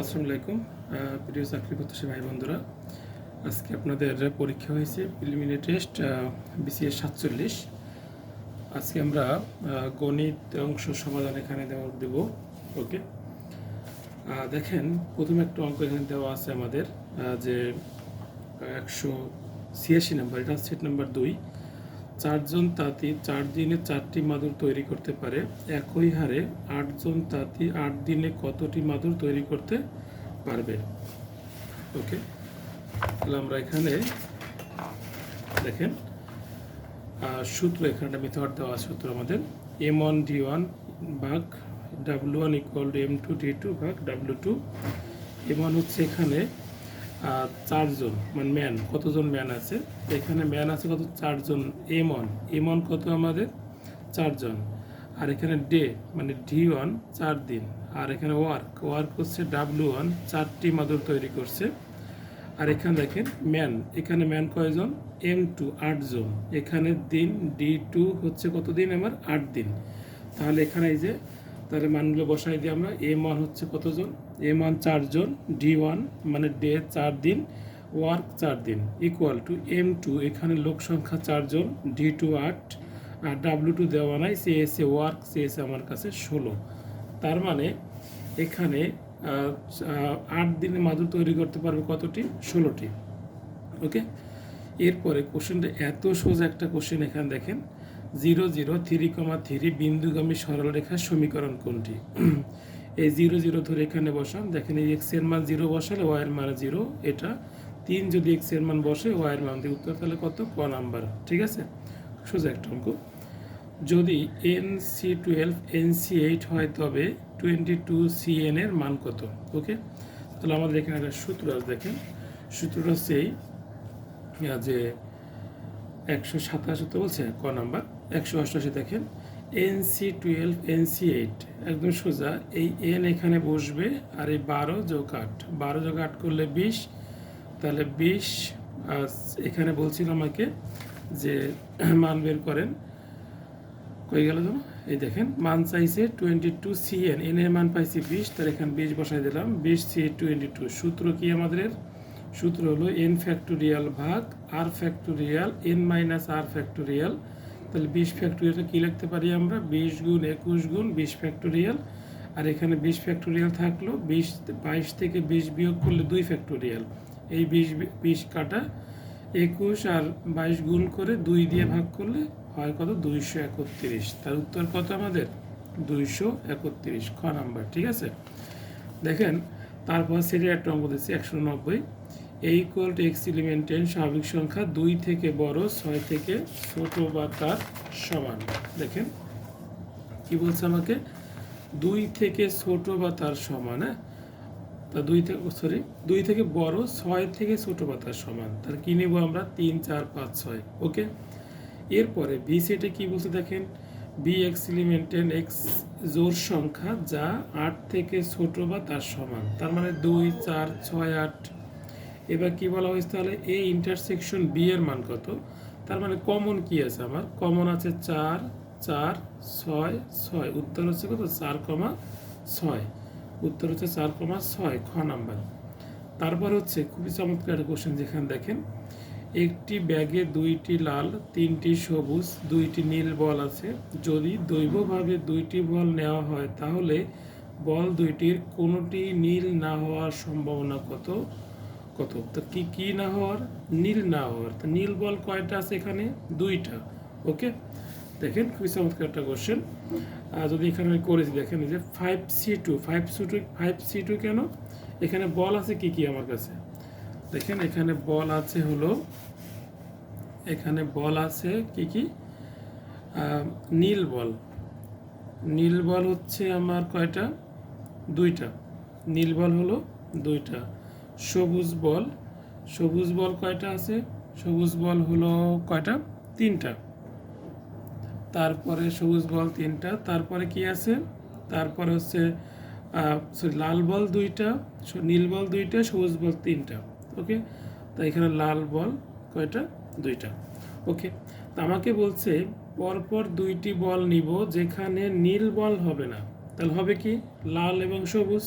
আসসালামু আলাইকুম। প্রিয় চাকরি প্রত্যাশী ভাই বন্ধুরা আজকে আপনাদের পরীক্ষা হয়েছে প্রিলিমিনারি টেস্ট বিসিএস সাতচল্লিশ। আজকে আমরা গণিত অংশ সমাধান এখানে দেওয়া দেব, ওকে? দেখেন, প্রথমে একটা অঙ্ক এখানে দেওয়া আছে আমাদের যে একশো ছিয়াশি নাম্বার, এটা সেট নাম্বার দুই। চারজন তাঁতি, চার দিনে চারটি মাদুর তৈরি করতে পারে। একই হারে আটজন তাঁতি আট দিনে কতটি মাদুর তৈরি করতে পারবে? ওকে, তাহলে আমরা এখানে দেখেন সূত্র এখানে মেথড দেওয়া সূত্র আমাদের। এম ওয়ান ডি ওয়ান ভাগ W one equal to M two D two ভাগ ডাব্লু টু এম ওয়ান হচ্ছে এখানে চারজন মানে ম্যান কতজন ম্যান আছে? এখানে ম্যান আছে কত? চারজন এম ওয়ান এম কত আমাদের? চারজন। আর এখানে ডে মানে ডি ওয়ান চার দিন। আর এখানে ওয়ার্ক ওয়ার্ক হচ্ছে ডাব্লু ওয়ান চারটি মাদুর তৈরি করছে। আর এখানে দেখেন ম্যান এখানে ম্যান কয়জন? এম টু আটজন। এখানে দিন ডি টু হচ্ছে কত দিন? আমার আট দিন। তাহলে এখানে এই যে তাহলে মানগুলো বসাই দিই আমরা। এম ওয়ান হচ্ছে কতজন? এম ওয়ান চারজন। ডি ওয়ান মানে ডে চার দিন ওয়ার্ক চার দিন ইকুয়াল টু এম টু এখানে লোক সংখ্যা চারজন ডি টু আট, আর ডাব্লু টু দেওয়া নাই, সে এসে ওয়ার্ক সে এসে আমার কাছে ষোলো। তার মানে এখানে আট দিনে মাদুর তৈরি করতে পারবে কতটি? ষোলোটি। ওকে এরপরে কোশ্চেনটা এত সোজা একটা কোশ্চেন এখানে দেখেন। Zero zero three comma three বিন্দুগামী সরলরেখার সমীকরণ কোনটি? এই জিরো জিরো ধরে এখানে বসান, দেখেন এই এক্সের মান জিরো বসালে ওয়াই এর মান জিরো এটা তিন যদি এক্সের মান বসে ওয়াই এর মান দিয়ে উত্তর তাহলে কত? ক নাম্বার, ঠিক আছে? সোজা একটা অঙ্ক। যদি N C twelve N C eight হয়, তবে টোয়েন্টি টু সি এন এর মান কত? ওকে তাহলে আমাদের এখানে একটা সূত্র আছে, দেখেন। সূত্রটা হচ্ছে এই, যে একশো সাতাশি বলছে, ক নাম্বার? একশো অষ্টাশি দেখেন N C twelve N C eight একদম সোজা। এই এন এখানে বসবে আর এই বারো যোগ আট। বারো যোগ আট করলে বিশ, তাহলে বিশ এখানে বলছিল আমাকে যে মান বের করেন। কই গেল তো এই দেখেন, মান চাইছে twenty two C N N এর মান পাইছি বিশ তার এখানে বিশ বসাই দিলাম। বিশ সি টোয়েন্টি টু সূত্র কি আমাদের? সূত্র হলো এন ফ্যাক্টোরিয়াল ভাগ R factorial N minus R factorial তাহলে বিশ ফ্যাক্টোরিয়ালটা কী লিখতে পারি আমরা? বিশ গুণ একুশ গুণ বিশ ফ্যাক্টোরিয়াল আর এখানে বিশ ফ্যাক্টোরিয়াল থাকল, বিশ, বাইশ থেকে বিশ বিয়োগ করলে দুই ফ্যাক্টোরিয়াল এই বিশ বিশ কাটা একুশ আর বাইশ গুণ করে দুই দিয়ে ভাগ করলে হয় কত? দুইশো একত্রিশ। তার উত্তর কত আমাদের? দুইশো একত্রিশ। খ নাম্বার, ঠিক আছে? দেখেন, তারপর সেটা একটা অঙ্ক দিচ্ছি, একশো নব্বই। এই ইকুয়াল টু এক্স এলিমেন্টের স্বাভাবিক সংখ্যা দুই থেকে বড়, ছয় থেকে ছোট বা তার সমান। দেখেন, কি বলছে আমাকে? দুই থেকে ছোট বা তার সমান হ্যাঁ? তা দুই থেকে সরি দুই থেকে বড়, ছয় থেকে ছোট বা তার সমান। তার কি নেব আমরা? তিন, চার, পাঁচ, ছয়। ওকে? এরপরে বি সেটে কি বলছে দেখেন? বি এক্স এলিমেন্টেন এক্স জোর সংখ্যা যা আট থেকে ছোট বা তার সমান। তার মানে দুই, চার, ছয়, আট এবার কি বলা হয়েছে তাহলে? এই ইন্টারসেকশন বি এর মান কত? তার মানে কমন কি আছে আমার? কমন আছে চার চার, ছয় ছয়। উত্তর হচ্ছে কত? চার কমা ছয়। উত্তর হচ্ছে চার কমা ছয়, খ নাম্বার। তারপর হচ্ছে খুবই চমৎকার একটা কোশ্চেন যেখানে দেখেন, একটি ব্যাগে দুইটি লাল, তিনটি সবুজ, দুইটি নীল বল আছে। যদি দৈবভাবে দুইটি বল নেওয়া হয়, তাহলে বল দুইটির কোনোটি নীল না হওয়ার সম্ভাবনা কত? কত? তো কি কি না হওয়ার? নীল না হওয়ার। তো নীল বল কয়টা আছে এখানে? দুইটা। ওকে? দেখেন, খুবই চমৎকার একটা কোশ্চেন যদি এখানে আমি করেছি দেখেন যে five C two five C two five C two কেন? এখানে বল আছে কি কি আমার কাছে? দেখেন, এখানে বল আছে হলো, এখানে বল আছে কি কি? নীল বল। নীল বল হচ্ছে আমার কয়টা? দুইটা। নীল বল হলো দুইটা। সবুজ বল। সবুজ বল কয়টা আছে? সবুজ বল হলো কয়টা? তিনটা। তারপরে সবুজ বল তিনটা। তারপরে কি আছে? তারপরে হচ্ছে লাল বল দুইটা নীল বল দুইটা, সবুজ বল তিনটা। ওকে? তা এখানে লাল বল কয়টা? দুইটা। ওকে? তা আমাকে বলছে, পরপর দুইটি বল নিব যেখানে নীল বল হবে না। তাহলে হবে কি? লাল এবং সবুজ।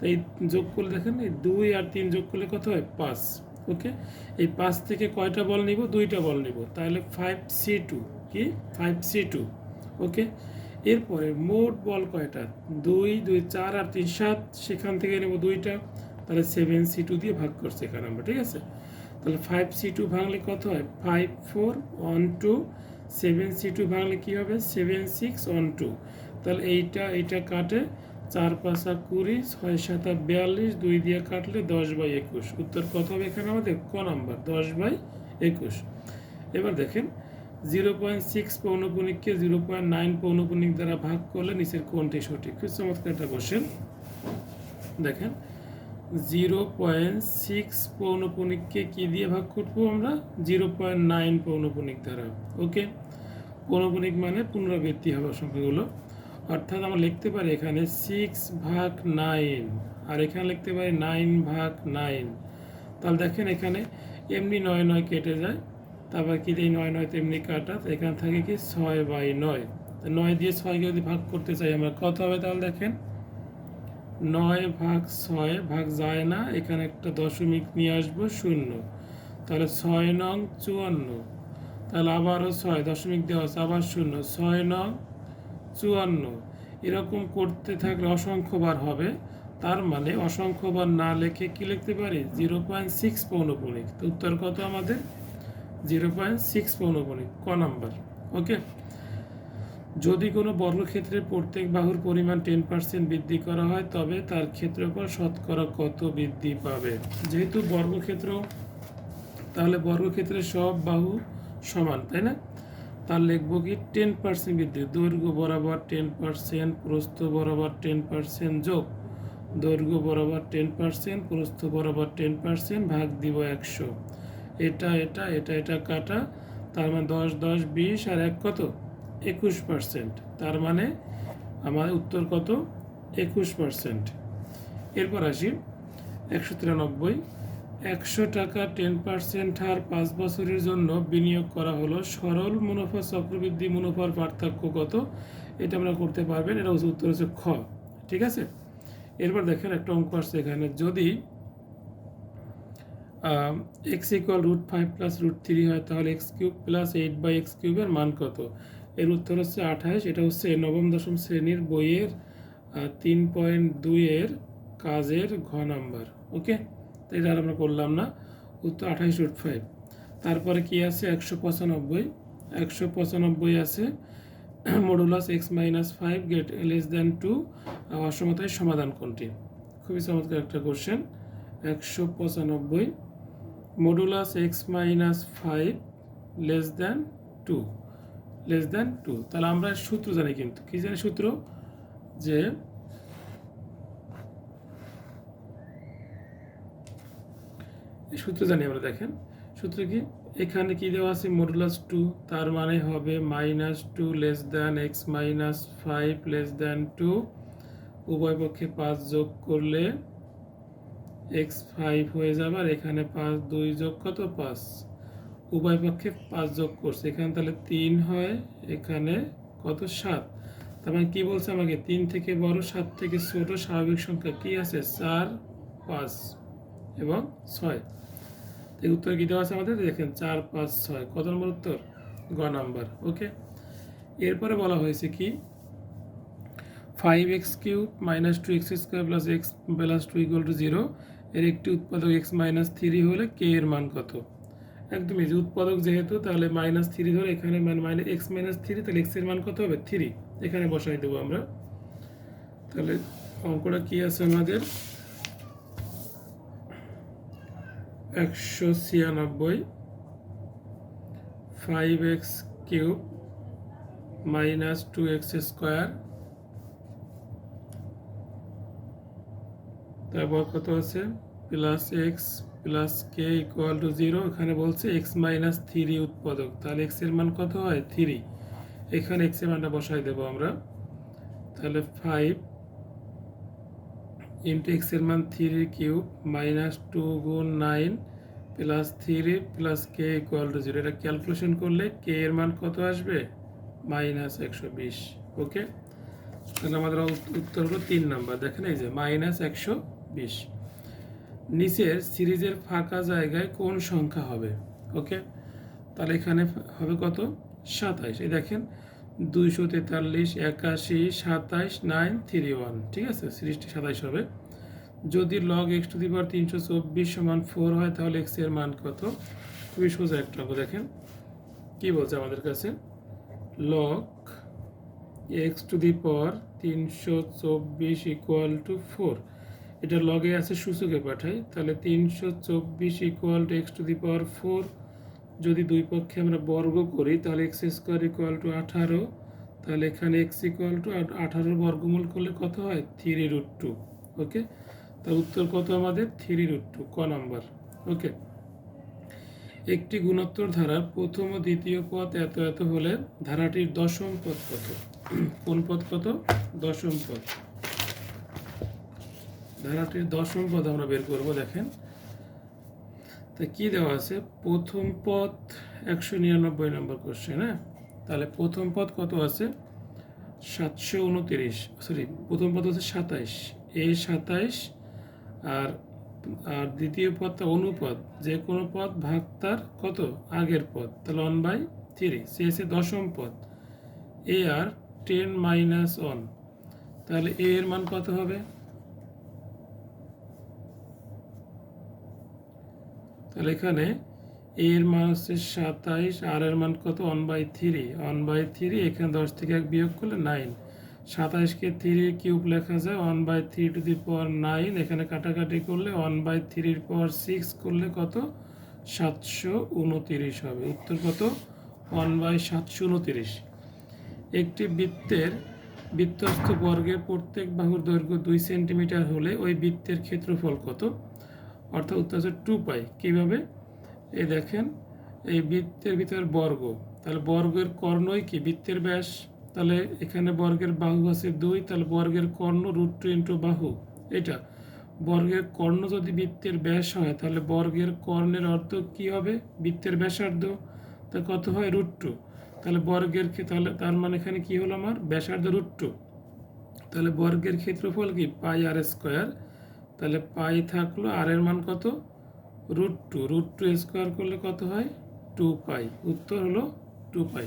তো এই যোগ করলে দেখেন, এই দুই আর তিন যোগ করলে কত হয়? পাঁচ। ওকে? এই পাঁচ থেকে কয়টা বল নিব? দুইটা বল নিব। তাহলে ফাইভ সি টু কি? Five C two okay? এরপরে মোট বল কয়টা? দুই দুই, চার আর তিন, সাত। সেখান থেকে নেব দুইটা। তাহলে সেভেন সি টু দিয়ে ভাগ করছে এখানে আমরা, ঠিক আছে? তাহলে ফাইভ সি টু ভাঙলে কত হয়? Five four one two seven C two ভাঙলে কী হবে? সেভেন সিক্স ওয়ান টু তাহলে এইটা এইটা কাটে চার পাঁচা কুড়ি, ছয় সাতা বিয়াল্লিশ, দুই দিয়ে কাটলে দশ বাই একুশ। উত্তর কত হবে এখানে আমাদের? ক নাম্বার, দশ বাই একুশ। এবার দেখেন, জিরো পয়েন্ট সিক্স পৌনপুনিককে জিরো পয়েন্ট নাইন পৌনপুনিক দ্বারা ভাগ করলে নিচের কোনটি সঠিক? খুব চমৎকার একটা দেখেন, জিরো পয়েন্ট সিক্স পৌনপুনিককে কী দিয়ে ভাগ করব আমরা? জিরো পয়েন্ট নাইন পৌনপুনিক দ্বারা। ওকে? পৌনপুনিক মানে পুনরাবৃত্তি হবে সংখ্যাগুলো। অর্থাৎ আমরা লিখতে পারি এখানে সিক্স ভাগ নাইন আর এখানে লিখতে পারি নাইন ভাগ নাইন তাহলে দেখেন এখানে এমনি নয় নয় কেটে যায়, তারপর কি এই নয় নয় তেমনি কাটা এখানে থাকে কি ছয় বাই নয়। নয় দিয়ে ছয়কে যদি ভাগ করতে চাই আমরা কত হবে তাহলে দেখেন? নয় ভাগ ছয় ভাগ যায় না, এখানে একটা দশমিক নিয়ে আসব শূন্য। তাহলে ছয় নং চুয়ান্ন। তাহলে আবারও ছয়, দশমিক দেওয়া আছে, আবার শূন্য। ছয় নং চুয়ান্ন। এরকম করতে থাকলে অসংখ্যবার হবে। তার মানে অসংখ্যবার না লিখে কি লিখতে পারি? জিরো পয়েন্ট সিক্স পৌনপুণিক তো উত্তর কত আমাদের? জিরো পয়েন্ট সিক্স পৌনপুণিক ক নাম্বার। ওকে? যদি কোনো বর্গক্ষেত্রে প্রত্যেক বাহুর পরিমাণ টেন পার্সেন্ট বৃদ্ধি করা হয়, তবে তার ক্ষেত্রফল শতকরা কত বৃদ্ধি পাবে? যেহেতু বর্গক্ষেত্র, তাহলে বর্গক্ষেত্রের সব বাহু সমান, তাই না? তার লিখব কি টেন পার্সেন্ট বৃদ্ধি, দৈর্ঘ্য বরাবর টেন পার্সেন্ট প্রস্থ বরাবর টেন পার্সেন্ট যোগ, দৈর্ঘ্য বরাবর টেন পার্সেন্ট প্রস্থ বরাবর টেন পার্সেন্ট ভাগ দিব একশো। এটা এটা এটা এটা কাটা, তার মানে দশ দশ, বিশ আর এক কত? একুশ পার্সেন্ট তার মানে আমার উত্তর কত? একুশ পার্সেন্ট এরপর আসি, একশো তিরানব্বই। একশো টাকা টেন পার্সেন্ট হার পাঁচ বছরের জন্য বিনিয়োগ করা হলো। সরল মুনাফা, চক্রবৃদ্ধি মুনাফার পার্থক্য কত? এটা আমরা করতে পারবেন। এটা হচ্ছে উত্তর হচ্ছে খ। ঠিক আছে? এরপর দেখেন একটা অঙ্ক আসছে এখানে। যদি X equal root five plus root three হয়, তাহলে X cube plus eight by X কিউবের মান কত? এর উত্তর হচ্ছে আঠাশ। এটা হচ্ছে নবম দশম শ্রেণির বইয়ের তিন পয়েন্ট দুইয়ের কাজের ঘ নাম্বার ওকে তো এটা আর আমরা করলাম না, উত্তর আঠাশ রুট ফাইভ তারপরে কি আছে? একশো পঁচানব্বই। একশো পঁচানব্বই আছে modulus X minus five get less than two অসমতায় সমাধান কোনটি? খুবই চমৎকার একটা কোশ্চেন একশো পঁচানব্বই। Modulus X minus five less than two less than two তাহলে আমরা সূত্র জানি কিন্তু। কি জানি সূত্র? যে সূত্র জানি আমরা, দেখেন। সূত্র কি? এখানে কি দেওয়া আছে? মডুলাস টু তার মানে হবে minus two less than X minus five less than two উভয় পক্ষে পাঁচ যোগ করলে এক্স ফাইভ হয়ে যাবে, আর এখানে পাঁচ, দুই যোগ কত? পাঁচ। উভয় পক্ষে পাঁচ যোগ করছে। এখানে তাহলে তিন হয়, এখানে কত? সাত। তার মানে কি বলছে আমাকে? তিন থেকে বড়, সাত থেকে ছোট, স্বাভাবিক সংখ্যা কি আছে? চার, পাঁচ। এবং ছয়। এই উত্তর কি দেওয়া আছে আমাদের? দেখেন, চার, পাঁচ, ছয়। কত নম্বর উত্তর? গ নাম্বার। ওকে? এরপরে বলা হয়েছে কি? Five X cube minus two X square plus X plus two equal to zero এর একটি উৎপাদক এক্স মাইনাস থ্রি হলে কে এর মান কত? একদম যে উৎপাদক যেহেতু, তাহলে মাইনাস থ্রি ধরে এখানে মানে মাইনাস এক্স মাইনাস থ্রি তাহলে এক্সের মান কত হবে? থ্রি এখানে বসাই দেবো আমরা। তাহলে অঙ্কটা কী আছে আমাদের? একশো ছিয়ানব্বই, five X cube, minus two X square. তারপর কত আছে? Plus X plus K equal to zero. এখানে বলছে এক্স মাইনাস থ্রি উৎপাদক। তাহলে এক্সের মান কত হয়? থ্রি। এখানে এক্সের মানটা বসাই দেবো আমরা। তাহলে ফাইভ ইন্টু এক্সের মান থ্রি কিউব মাইনাস টু গুণ nine plus three plus K equal to zero. এটা ক্যালকুলেশন করলে কে এর মান কত আসবে? মাইনাস একশো বিশ। ওকে? তাহলে আমাদের উত- উত্তর হলো তিন নাম্বার। দেখেন এই যে মাইনাস একশো বিশ। নিচের সিরিজের ফাঁকা জায়গায় কোন সংখ্যা হবে? ওকে? তাহলে এখানে হবে কত? সাতাইশ। এই দেখেন দুইশো তেতাল্লিশ, একাশি সাতাইশ নাইন, থ্রি, ওয়ান। ঠিক আছে? সিরিজটি সাতাইশ হবে। যদি log X to the power তিনশো চব্বিশ সমান ফোর হয়, তাহলে এক্সের মান কত? খুবই সোজা একটা অঙ্ক দেখেন। কি বলছে আমাদের কাছে? Log X to the power তিনশো চব্বিশ ইকুয়াল টু ফোর এটা লগে আছে, সূচকে পাঠাই। তাহলে তিনশো চব্বিশ equal to X to the power four যদি দুই পক্ষে আমরা বর্গ করি, তাহলে এক্স স্কোয়ার ইকুয়াল টু আঠারো, তাহলে এখানে এক্স ইকুয়াল টু আঠারোর বর্গমূল করলে কত হয়? থ্রি রুট টু ওকে তার উত্তর কত আমাদের? থ্রি রুট টু ক নাম্বার ওকে একটি গুণোত্তর ধারার প্রথম ও দ্বিতীয় পদ এত এত হলে ধারাটির দশম পদ কত? কোন পদ কত? দশম পদ ধারাটির দশম পদ আমরা বের করব, দেখেন। তা কি দেওয়া আছে? প্রথম পদ একশো নিরানব্বই নম্বর কোশ্চেন হ্যাঁ? তাহলে প্রথম পদ কত আছে? সাতশো উনতিরিশ সরি প্রথম পদ হচ্ছে সাতাইশ। এ সাতাইশ আর আর দ্বিতীয় পদটা অনুপদ। যে কোনো পদ ভাগ তার কত? আগের পদ। তাহলে ওয়ান বাই থ্রি সে দশম পদ। A R ten minus one তাহলে এ এর মান কত হবে? তাহলে এখানে এ এর মান হচ্ছে সাতাইশ, আর এর মান কত? One by three one by three এখানে দশ থেকে এক বিয়োগ করলে নাইন সাতাইশকে থ্রি কিউব লেখা যায় one by three to the power nine এখানে কাটাকাটি করলে ওয়ান বাই থ্রির পাওয়ার সিক্স করলে কত? সাতশো উনতিরিশ হবে। উত্তর কত? ওয়ান বাই সাতশো উনতিরিশ। একটি বৃত্তের বৃত্তস্থ বর্গের প্রত্যেক বাহুর দৈর্ঘ্য দুই সেন্টিমিটার হলে ওই বৃত্তের ক্ষেত্রফল কত? অর্থাৎ উত্তর হচ্ছে টু পাই কীভাবে? এই দেখেন, এই বৃত্তের ভিতর বর্গ, তাহলে বর্গের কর্ণই কি? বৃত্তের ব্যাস, তাহলে এখানে বর্গের বাহু আছে দুই, তাহলে বর্গের কর্ণ রুট টু ইন্টু বাহু এটা বর্গের কর্ণ যদি বৃত্তের ব্যাস হয়, তাহলে বর্গের কর্ণের অর্থ কি হবে? বৃত্তের ব্যাসার্ধ, তা কত হয়? রুট টু তাহলে বর্গের তাহলে তার মানে এখানে কি হলো আমার? ব্যাসার্ধ রুট টু তাহলে বর্গের ক্ষেত্রফল কি? পাই আর স্কোয়ার তাহলে পাই থাকল আর এর মান কত? Root two root two square করলে কত হয়? টু পাই উত্তর হলো টু পাই